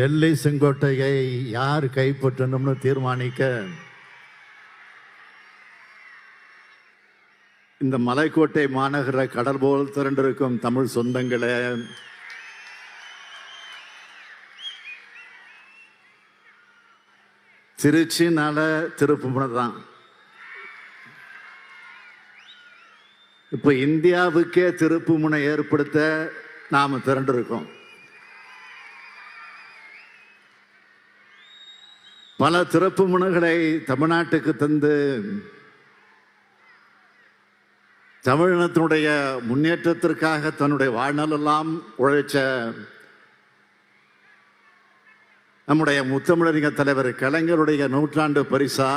டெல்லி செங்கோட்டையை யார் கைப்பற்றணும்னு தீர்மானிக்க இந்த மலைக்கோட்டை மாநகர கடல் போல் திரண்டிருக்கும் தமிழ் சொந்தங்களே திருச்சினால திருப்புமுனை தான் இப்போ இந்தியாவுக்கே திருப்புமுனை ஏற்படுத்த நாம் திரண்டிருக்கோம். பல திறப்பு முனைகளை தமிழ்நாட்டுக்கு தந்து தமிழினத்தினுடைய முன்னேற்றத்திற்காக தன்னுடைய வாழ்நாளெல்லாம் உழைச்ச நம்முடைய முத்தமிழறிஞர் தலைவர் கலைஞருடைய நூற்றாண்டு பரிசா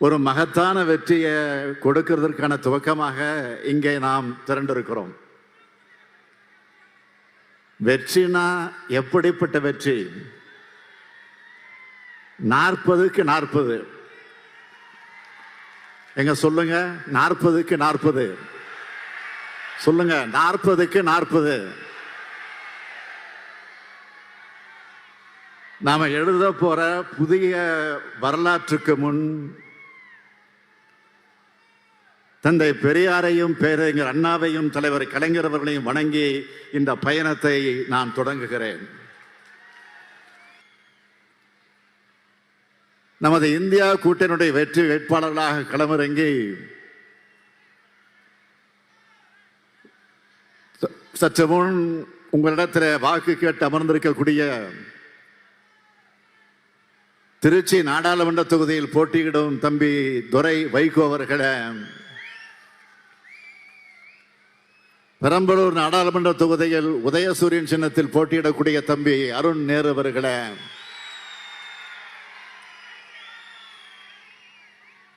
ஒரு மகத்தான வெற்றியை கொடுக்கிறதற்கான துவக்கமாக இங்கே நாம் திரண்டிருக்கிறோம். வெற்றினா எப்படிப்பட்ட வெற்றி? நாற்பதுக்கு நாற்பது. எங்க சொல்லுங்க? நாற்பதுக்கு நாற்பது. சொல்லுங்க நாற்பதுக்கு நாற்பது. நாம எழுத போற புதிய வரலாற்றுக்கு முன் தந்தை பெரியாரையும் பேரறிஞர் அண்ணாவையும் தலைவர் கலைஞர் அவர்களையும் வணங்கி இந்த பயணத்தை நான் தொடங்குகிறேன். நமது இந்தியா கூட்டணியுடைய வெற்றி வேட்பாளர்களாக களமிறங்கி ச- சற்று முன் உங்களிடத்தில் வாக்கு கேட்டு அமர்ந்திருக்கக்கூடிய திருச்சி நாடாளுமன்ற தொகுதியில் போட்டியிடும் தம்பி துரை வைகோ அவர்களை பெரம்பலூர் நாடாளுமன்ற தொகுதியில் உதயசூரியன் சின்னத்தில் போட்டியிடக்கூடிய தம்பி அருண் நேரு அவர்களே.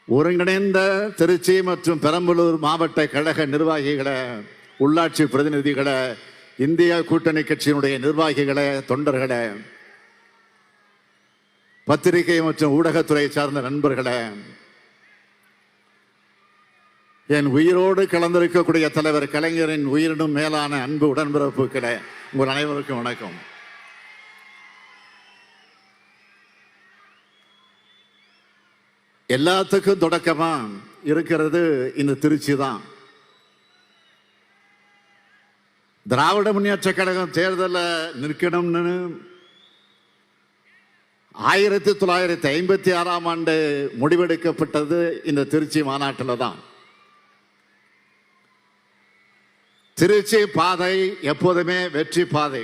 ஒருங்கிணைந்த திருச்சி மற்றும் பெரம்பலூர் மாவட்ட கழக நிர்வாகிகளை உள்ளாட்சி பிரதிநிதிகளை இந்தியா கூட்டணி கட்சியினுடைய நிர்வாகிகளை தொண்டர்களை பத்திரிகை மற்றும் ஊடகத்துறை சார்ந்த நண்பர்களை என் உயிரோடு கலந்திருக்கக்கூடிய தலைவர் கலைஞரின் உயிரினும் மேலான அன்பு உடன்பிறப்புகளை உங்கள் அனைவருக்கும் வணக்கம். எல்லாத்துக்கும் தொடக்கமா இருக்கிறது இந்த திருச்சி தான். திராவிட முன்னேற்ற கழகம் தேர்தலில் நிற்கணும்னு ஆயிரத்தி தொள்ளாயிரத்தி ஐம்பத்தி ஆறாம் ஆண்டு முடிவெடுக்கப்பட்டது இந்த திருச்சி மாநாட்டில் தான். திருச்சி பாதை எப்போதுமே வெற்றி பாதை.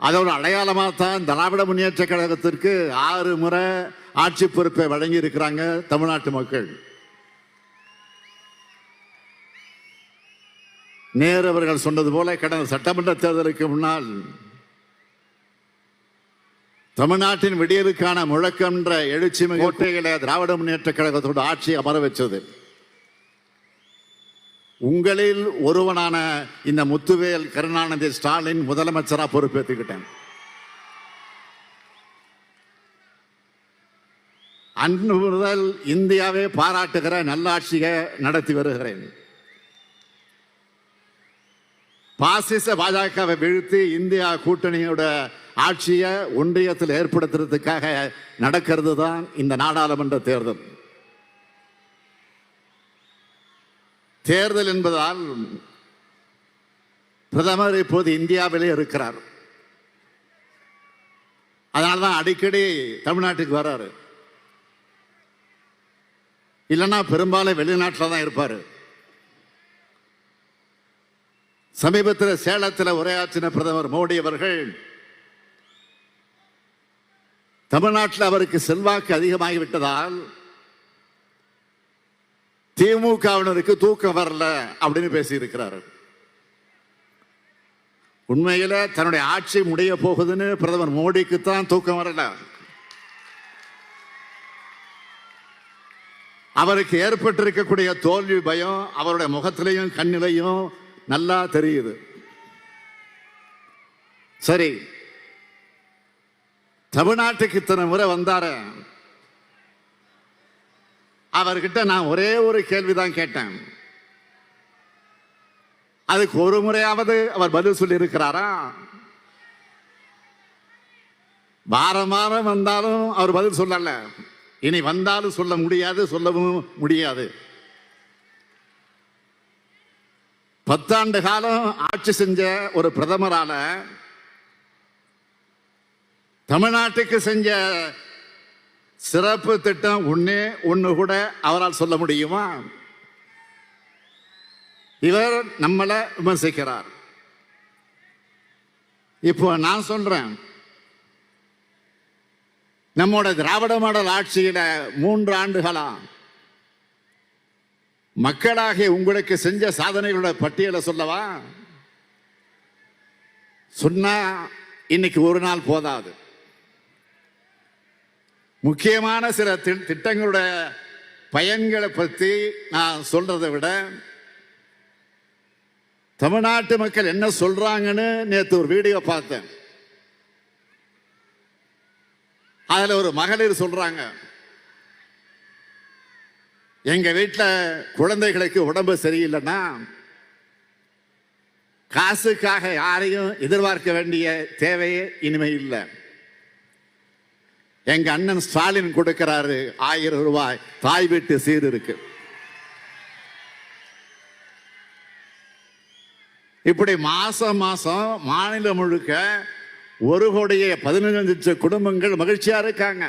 அதோட அடையாளமாக தான் திராவிட முன்னேற்ற கழகத்திற்கு ஆறு முறை ஆட்சி பொறுப்பை வழங்கி இருக்கிறாங்க தமிழ்நாட்டு மக்கள். நேரு அவர்கள் சொன்னது போல கடந்த சட்டமன்ற தேர்தலுக்கு முன்னால் தமிழ்நாட்டின் விடியலுக்கான முழக்கம்ன்ற எழுச்சி கோட்டைகளை திராவிட முன்னேற்ற கழகத்தோட ஆட்சி அமர வச்சது. உங்களில் ஒருவனான இந்த முத்துவேல் கருணாநிதி ஸ்டாலின் முதலமைச்சராக பொறுப்பேற்றுக்கிட்டேன் அன்று முதல் இந்தியாவை பாராட்டுகிற நல்லாட்சியை நடத்தி வருகிறேன். பாசிச பாஜகவை வீழ்த்தி இந்தியா கூட்டணியோட ஆட்சியை ஒன்றியத்தில் ஏற்படுத்துறதுக்காக நடக்கிறது தான் இந்த நாடாளுமன்ற தேர்தல். தேர்தல் என்பதால் பிரதமர் இப்போது இந்தியாவிலே இருக்கிறார். அதனால தான் அடிக்கடி தமிழ்நாட்டுக்கு வர்றாரு. இல்லைன்னா பெரும்பாலும் வெளிநாட்டில் தான் இருப்பார். சமீபத்தில் சேலத்தில் உரையாற்றின பிரதமர் மோடி அவர்கள் தமிழ்நாட்டில் அவருக்கு செல்வாக்கு அதிகமாகிவிட்டதால் திமுகவினருக்கு தூக்கம் வரல அப்படின்னு பேசியிருக்கிறார். உண்மையில தன்னுடைய ஆட்சி முடிய போகுதுன்னு பிரதமர் மோடிக்கு தான் தூக்கம் வரல. அவருக்கு ஏற்பட்டிருக்கக்கூடிய தோல்வி பயம் அவருடைய முகத்திலையும் கண்ணிலையும் நல்லா தெரியுது. சரி தமிழ்நாட்டுக்கு இத்தனை முறை வந்தாரன் அவர்கிட்ட நான் ஒரே ஒரு கேள்விதான் கேட்டேன். அதுக்கு ஒரு முறையாவது அவர் பதில் சொல்லி இருக்கிறாரா வாரம் வாரம் வந்தாலும் அவர் பதில் சொல்லல. இனி வந்தாலும் சொல்ல முடியாது சொல்லவும் முடியாது. பத்தாண்டு காலம் ஆட்சி செஞ்ச ஒரு பிரதமரால தமிழ்நாட்டுக்கு செஞ்ச சிறப்பு திட்டம் ஒன்னே ஒன்று கூட அவரால் சொல்ல முடியுமா? இவர் நம்மளை விமர்சிக்கிறார். இப்போ நான் சொல்றேன். நம்மோட திராவிட மாடல் ஆட்சியில மூன்று ஆண்டுகளா மக்களாகி உங்களுக்கு செஞ்ச சாதனைகளோட பட்டியலை சொல்லவா? சொன்னா இன்னைக்கு ஒரு நாள் போதாது. முக்கியமான சில தி- திட்டங்களோட பயன்களை பற்றி நான் சொல்றதை விட தமிழ்நாட்டு மக்கள் என்ன சொல்றாங்கன்னு நேற்று ஒரு வீடியோ பார்த்தேன். அதுல ஒரு மகளிர் சொல்றாங்க எங்க வீட்டில் குழந்தைகளுக்கு உடம்பு சரியில்லைன்னா காசுக்காக யாரையும் எதிர்பார்க்க வேண்டிய தேவையே இனிமே இல்லை. எங்க அண்ணன் ஸ்டாலின் கொடுக்கிறாரு ஆயிரம் ரூபாய் தாய் வீட்டு சீர் இருக்கு இப்படி மாசம் மாசம் மாநிலம் முழுக்க ஒரு கோடியே பதினஞ்சு லட்சம் குடும்பங்கள் மகிழ்ச்சியா இருக்காங்க.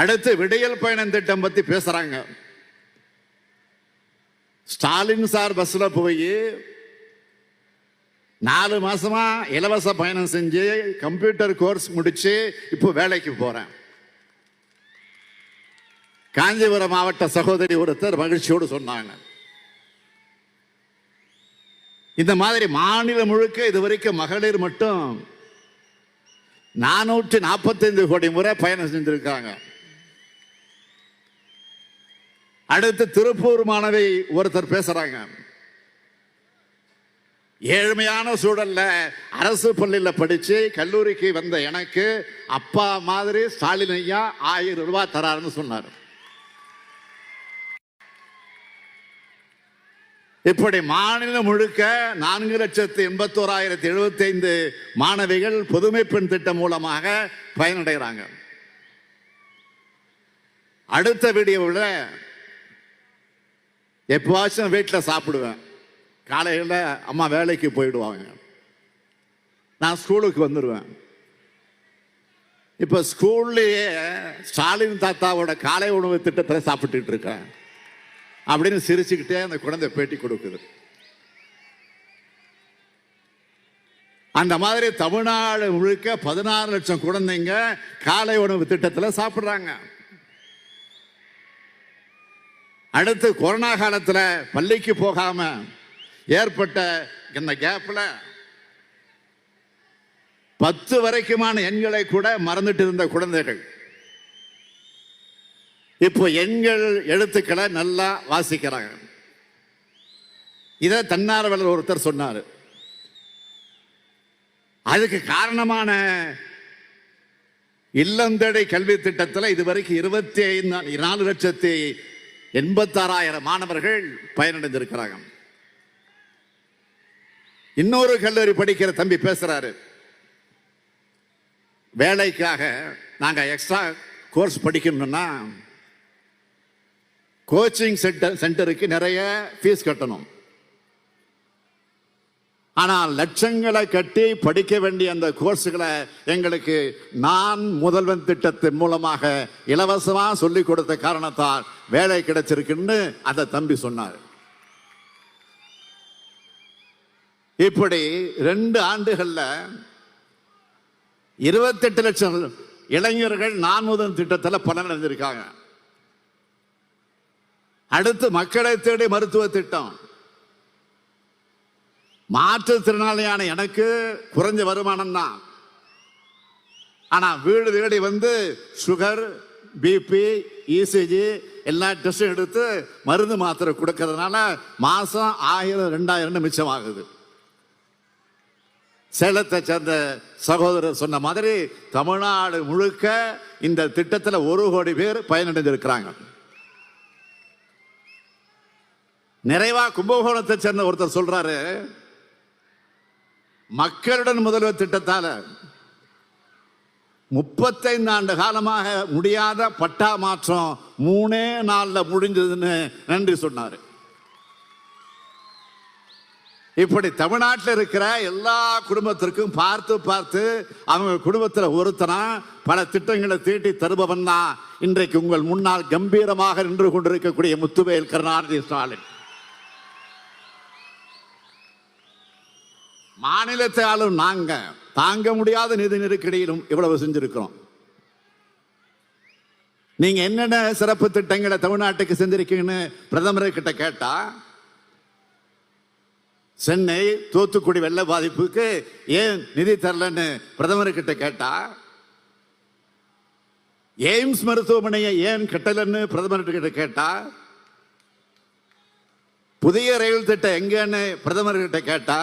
அடுத்து விடையல் பயணம் திட்டம் பத்தி பேசுறாங்க. ஸ்டாலின் சார் பஸ்ல போய் நாலு மாசமா இலவச பயணம் செஞ்சு கம்ப்யூட்டர் கோர்ஸ் முடிச்சு இப்போ வேலைக்கு போறேன். காஞ்சிபுரம் மாவட்ட சகோதரி ஒருத்தர் மகிழ்ச்சியோடு சொன்னாங்க. இந்த மாதிரி மாநிலம் முழுக்க இதுவரைக்கும் மகளிர் மட்டும் நானூற்றி நாற்பத்தைந்து கோடி முறை பயணம் செஞ்சிருக்காங்க. அடுத்து திருப்பூர் மாணவி ஒருத்தர் பேசுறாங்க. ஏழ்மையான சூழல்ல அரசு பள்ளியில் படிச்சு கல்லூரிக்கு வந்த எனக்கு அப்பா மாதிரி ஸ்டாலின் ஐயா ஆயிரம் ரூபாய் தராருன்னு சொன்னார். இப்படி மாநிலம் முழுக்க நான்கு லட்சத்து எண்பத்தோராயிரத்தி எழுபத்தி ஐந்து மாணவிகள் புதுமை பெண் திட்டம் மூலமாக பயனடைகிறாங்க. அடுத்த வீடியோவில் எப்பவாச்சும் வீட்டில் சாப்பிடுவேன். காலையில் அம்மா வேலைக்கு போயிடுவாங்க. நான் ஸ்கூலுக்கு வந்துடுவேன் இப்போ ஸ்கூல்லையே ஸ்டாலின் தாத்தாவோட காலை உணவு திட்டத்தில் சாப்பிட்டுட்டு இருக்கேன். அப்படின்னு சிரிச்சுக்கிட்டே அந்த குழந்தை பேட்டி கொடுக்குது. அந்த மாதிரி தமிழ்நாடு முழுக்க பதினாறு லட்சம் குழந்தைங்க காலை உணவு திட்டத்தில் சாப்பிட்றாங்க. அடுத்து கொரோனா காலத்தில் பள்ளிக்கு போகாமல் ஏற்பட்ட இந்த கேப்ல பத்து வரைக்குமான எண்களை கூட மறந்துட்டு இருந்த குழந்தைகள். இப்போ எண்கள் எழுத்துக்களை நல்லா வாசிக்கிறாங்க. இதை தன்னார்வலர் ஒருத்தர் சொன்னார். அதுக்கு காரணமான இல்லந்தடை கல்வி திட்டத்தில் இதுவரைக்கும் இருபத்தி ஐந்து நாலு லட்சத்தி எண்பத்தாறாயிரம் மாணவர்கள் பயனடைந்திருக்கிறாங்க. இன்னொரு கல்லூரி படிக்கிற தம்பி பேசுறாரு. வேலைக்காக நாங்க எக்ஸ்ட்ரா கோர்ஸ் படிக்கணும்னா கோச்சிங் சென்டர் சென்டருக்கு நிறைய ஃபீஸ் கட்டணும். ஆனால் லட்சங்களை கட்டி படிக்க வேண்டிய அந்த கோர்ஸுகளை எங்களுக்கு நான் முதல்வன் திட்டத்தின் மூலமாக இலவசமாக சொல்லிக் கொடுத்த காரணத்தால் வேலை கிடைச்சிருக்குன்னு அந்த தம்பி சொன்னார். இப்படி ரெண்டு ஆண்டுகள்ல இருபத்தெட்டு லட்சம் இளைஞர்கள் நான்முதன் திட்டத்தில் பலன் அடைஞ்சிருக்காங்க அடுத்து மக்களை தேடி மருத்துவ திட்டம். மாற்றுத்திறனாளியான எனக்கு குறைஞ்ச வருமானம் தான். ஆனா வீடு தேடி வந்து சுகர் பிபி இசிஜி எல்லா டெஸ்டும் எடுத்து மருந்து மாத்திரை கொடுக்கறதுனால மாசம் ஆயிரம் ரெண்டாயிரம் மிச்சமாகுது. சேலத்தை சேர்ந்த சகோதரர் சொன்ன மாதிரி தமிழ்நாடு முழுக்க இந்த திட்டத்தில் ஒரு கோடி பேர் பயனடைந்திருக்கிறாங்க. நிறைவா கும்பகோணத்தை சேர்ந்த ஒருத்தர் சொல்றாரு மக்களுடன் முதல்வர் திட்டத்தால முப்பத்தைந்து ஆண்டு காலமாக முடியாத பட்டா மாற்றம் மூணே நாளில் முடிஞ்சதுன்னு நன்றி சொன்னாரு. இப்படி தமிழ்நாட்டில் இருக்கிற எல்லா குடும்பத்திற்கும் பார்த்து பார்த்து அவங்க குடும்பத்தில் ஒருத்தனா பல திட்டங்களை தீட்டி தருபவன் தான் இன்றைக்கு உங்கள் முன்னால் கம்பீரமாக நின்று கொண்டிருக்கக்கூடிய முத்துவேல் கருணாநிதி ஸ்டாலின். மாநிலத்தை ஆளும் நாங்க தாங்க முடியாத நிதி நெருக்கடியிலும் இவ்வளவு செஞ்சிருக்கிறோம். நீங்க என்னென்ன சிறப்பு திட்டங்களை தமிழ்நாட்டுக்கு செஞ்சிருக்கீங்கன்னு பிரதமர்கிட்ட கேட்டா சென்னை தூத்துக்குடி வெள்ள பாதிப்புக்கு ஏன் நிதி தரலன்னு பிரதமர் கிட்ட கேட்டா எய்ம்ஸ் மருத்துவமனையை ஏன் கட்டலன்னு பிரதமர் கிட்ட கேட்டா புதிய ரயில் திட்டம் எங்கன்னு பிரதமர் கிட்ட கேட்டா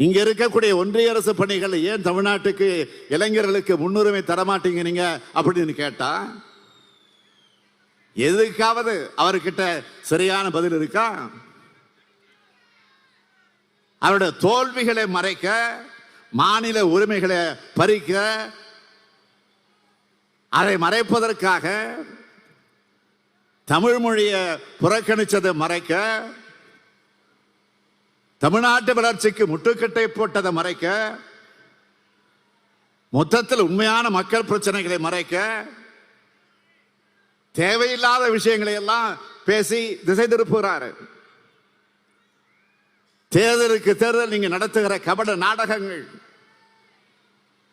இங்க இருக்கக்கூடிய ஒன்றிய அரசு பணிகள் ஏன் தமிழ்நாட்டுக்கு இளைஞர்களுக்கு முன்னுரிமை தரமாட்டீங்க நீங்க அப்படின்னு கேட்டா எதுக்காவது அவர்கிட்ட சரியான பதில் இருக்கா? அவருடைய தோல்விகளை மறைக்க மாநில உரிமைகளை பறிக்க அதை மறைப்பதற்காக தமிழ் மொழியை புறக்கணித்ததை மறைக்க தமிழ்நாட்டு வளர்ச்சிக்கு முட்டுக்கட்டை போட்டதை மறைக்க மொத்தத்தில் உண்மையான மக்கள் பிரச்சனைகளை மறைக்க தேவையில்லாத விஷயங்களை எல்லாம் பேசி திசை திருப்புகிறாரு. தேர்தலுக்கு தேர்தல் நீங்க நடத்துகிற கபட நாடகங்கள்.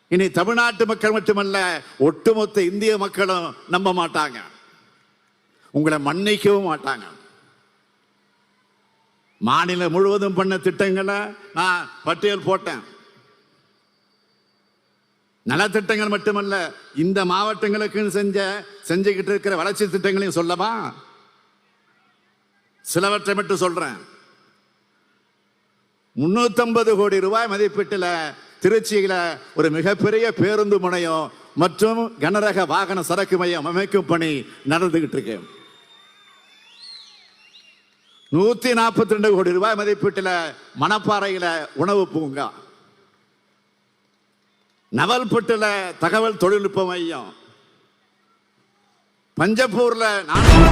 இனி தமிழ்நாட்டு மக்கள் மட்டுமல்ல ஒட்டுமொத்த இந்திய மக்களும் நம்ப மாட்டாங்க. உங்களை மன்னிக்கவும் மாட்டாங்க. மாநிலம் முழுவதும் பண்ண திட்டங்களை நான் பட்டியல் போட்டேன். நலத்திட்டங்கள் மட்டுமல்ல இந்த மாவட்டங்களுக்கு செஞ்ச செஞ்சுக்கிட்டு இருக்கிற வளர்ச்சி திட்டங்களையும் சொல்லவா? சிலவற்றை மட்டும் சொல்றேன். முன்னூற்றம்பது கோடி ரூபாய் மதிப்பீட்டில் திருச்சியில ஒரு மிகப்பெரிய பேருந்து முனையம் மற்றும் கனரக வாகன சரக்கு மையம் அமைக்கும் பணி நடந்துகிட்டு இருக்கு. நூத்தி நாற்பத்தி ரெண்டு கோடி ரூபாய் மதிப்பீட்டில் மணப்பாறையில உணவு பூங்கா. நவல்பட்டுல தகவல் தொழில்நுட்ப மையம். பஞ்சப்பூர்ல நானூறு